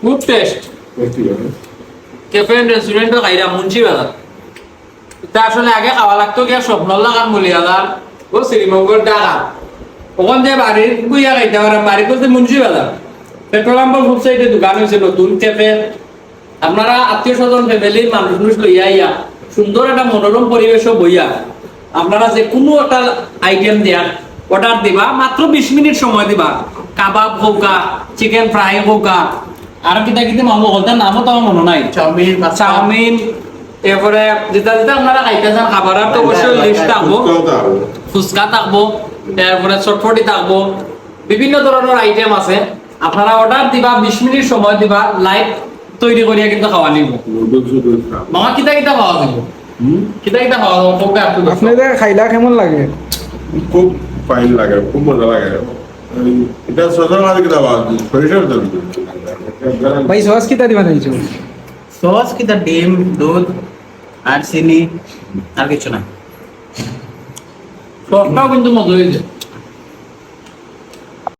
খুব taste cafe রেস্টুরেন্টও খাইরা মুন্সি বাজার তা আসলে আগে খাওয়া লাগতো গিয়া মলিয়ালার ও শ্রীমঙ্গল টাকা ওখান যে বাড়ির গুইয়া খাইতে পারে বাড়ি মুন্সি বাজার পেট্রোল পাম্পের ফুড সাইডে দোকান হয়েছে নতুন ক্যাফে আপনারা আত্মীয় স্বজন ফ্যামিলির মানুষ মানুষ লইয়া ইয়া সুন্দর একটা মনোরম পরিবেশও বইয়া আপনারা যে কোনো একটা আইটেম দেয়ার অর্ডার দিবা মাত্র বিশ মিনিট সময় দিবা। কাবাব হোকা চিকেন ফ্রাই হোকা। আর কিতা কিতা মামু হলতার নামও তো আমার মনে নাই। চাউমিন চাউমিন এরপরে যেটা যেটা আপনারা খাইতে চান খাবার তো অবশ্যই লিস্ট থাকব। ফুচকা থাকব তারপরে চটফটি থাকব। বিভিন্ন ধরনের আইটেম আছে। আপনারা অর্ডার দিবা বিশ মিনিট সময় দিবা লাইভ তৈরি করিয়া কিন্তু খাওয়া নিব। মামা কিতা কিতা খাওয়া যাব কিতা কিতা খাওয়া আপনি আপনাদের খাইলা কেমন লাগে? খুব ফাইন লাগে খুব মজা লাগে। এই- এটা সজল মাঝে কিনা সরিষার তেল ভাই সস কিতা দিবা চাইছো সস কিতা ডিম দুধ আর চিনি আর কিছু না। সবটাও কিন্তু মজা হয়েছে